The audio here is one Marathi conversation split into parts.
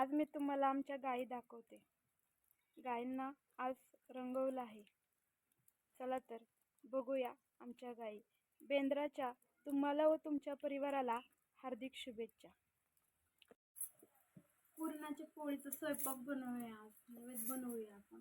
आज मी तुम्हाला आमच्या गायी दाखवते. गायींना आज रंगवलं आहे. चला तर बघूया आमच्या गायी बेंद्राच्या तुम्हाला व तुमच्या परिवाराला हार्दिक शुभेच्छा. पुरणाच्या पोळीचा स्वयंपाक बनवूया आज. नैवेद्य बनवूया आपण.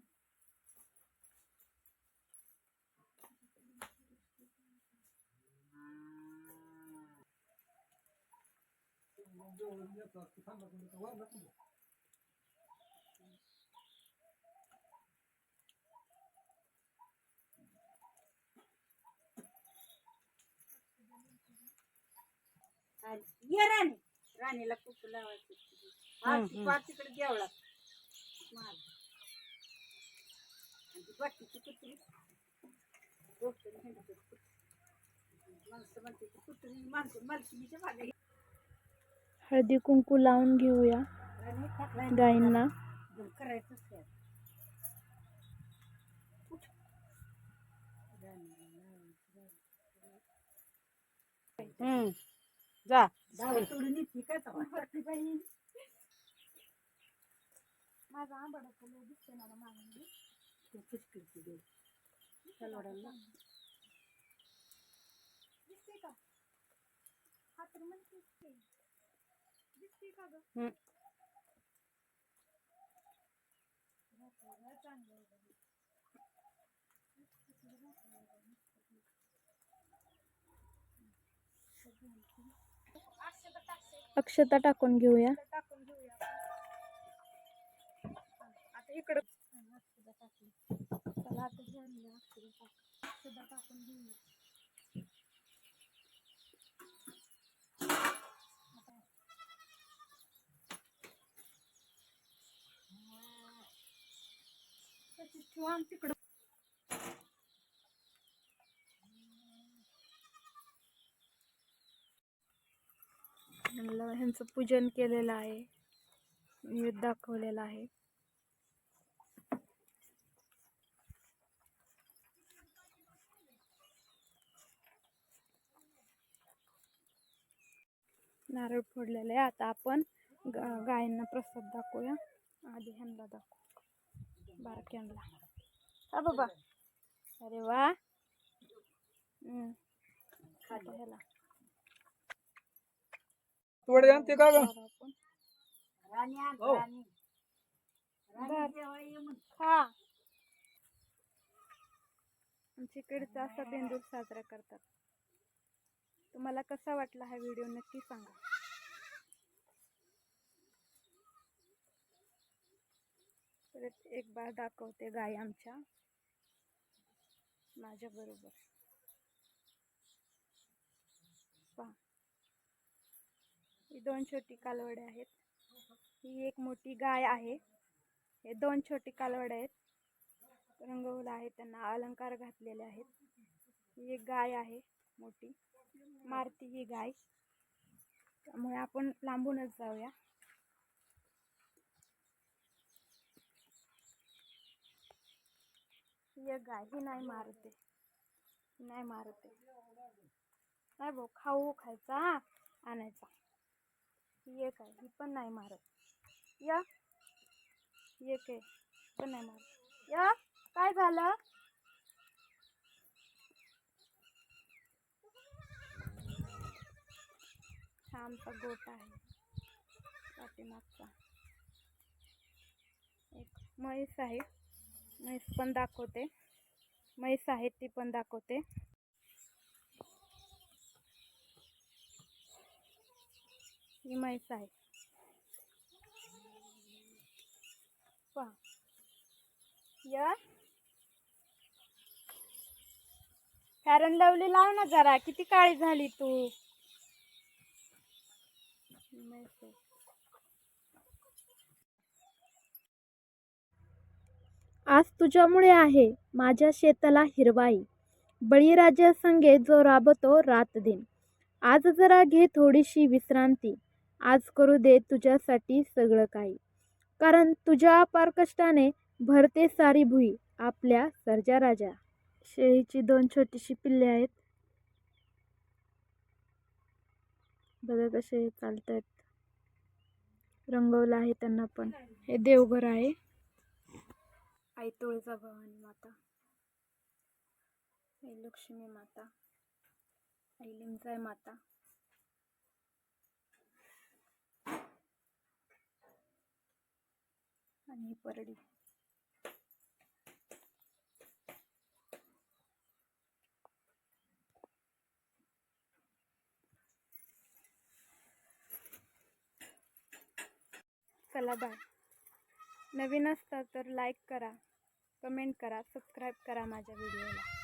ये राणी. राणीला कुक लावायची हा ती पाच ती बाकीची कुत्री. माणसं म्हणते ती कुत्री माणसं मालकिनीच्या मागे हळदी कुंकू लावून घेऊया गायींना करायचंच आहे. जा तोडून येते का तेव्हा? माझा आंबाडा फुलं दिसते ना मागे ते पुष्कळची देव. सलवाडाला. दिसते का हा तर म्हणते दिसते दिसते का ग चांगलं बाई. अक्षता टाकून घेऊया. टाकून घेऊया. आता इकडं चला आता झाली अक्षता टाकून घेऊया. तिकडं ह्यांना ह्यांचं पूजन केलेलं आहे. नैवेद्य दाखवलेला आहे. नारळ फोडलेलं आहे. आता आपण गा- गायींना प्रसाद दाखवूया. आधी ह्यांना दाखवू. बारक्यांना हा बाबा. अरे वा. ह्याला. वडे आणते का ग हो. हा आमच्या इकडचा असा बेंदूर साजरा करतात. तुम्हाला कसा वाटला हा व्हिडिओ नक्की सांगा. परत एक बार दाखवते गाय आमच्या. माझ्या बरोबर पहा ही दोन छोटी कालवडे आहेत. ही एक मोठी गाय आहे. हे दोन छोटी कालवड आहेत. रंगवलं आहे त्यांना अलंकार घातलेले आहेत. ही एक गाय आहे मोठी. मारती ही गाय. त्यामुळे आपण लांबूनच जाऊया. ही एक गाय ही नाही मारते. नाही मारते. नाही भाऊ खाऊ खायचा आणायचा. ही एक आहे ही पण नाही मारत. या. एक आहे पण नाही मारत. या. काय झालं? हा आमचा गोटा आहे. पाठीमागचा. एक म्हैस आहे. म्हैस पण दाखवते. म्हैस आहे ती पण दाखवते. ही म्हैस आहे. पहा. या. फॅरन लावली लाव ना जरा. किती काळी झाली तू. आज तुझ्यामुळे आहे माझ्या शेताला हिरवाई. बळीराजा संगे जो राबतो रात दिन आज जरा घे थोडीशी विश्रांती. आज करू दे तुझ्यासाठी सगळं काही. कारण तुझ्या अपार कष्टाने भरते सारी भुई आपल्या सर्जा राजा. शेळीची दोन छोटीशी पिल्ले आहेत. बघा कसे चालत आहेत रंगवलं आहे त्यांना पण. हे देवघर आहे. आई तुळजा भवानी माता. आई लक्ष्मी माता. आई लिंगाई माता. आणि परडी. चला बाय. नवीन असता तर लाईक करा कमेंट करा सबस्क्राईब करा माझ्या व्हिडिओला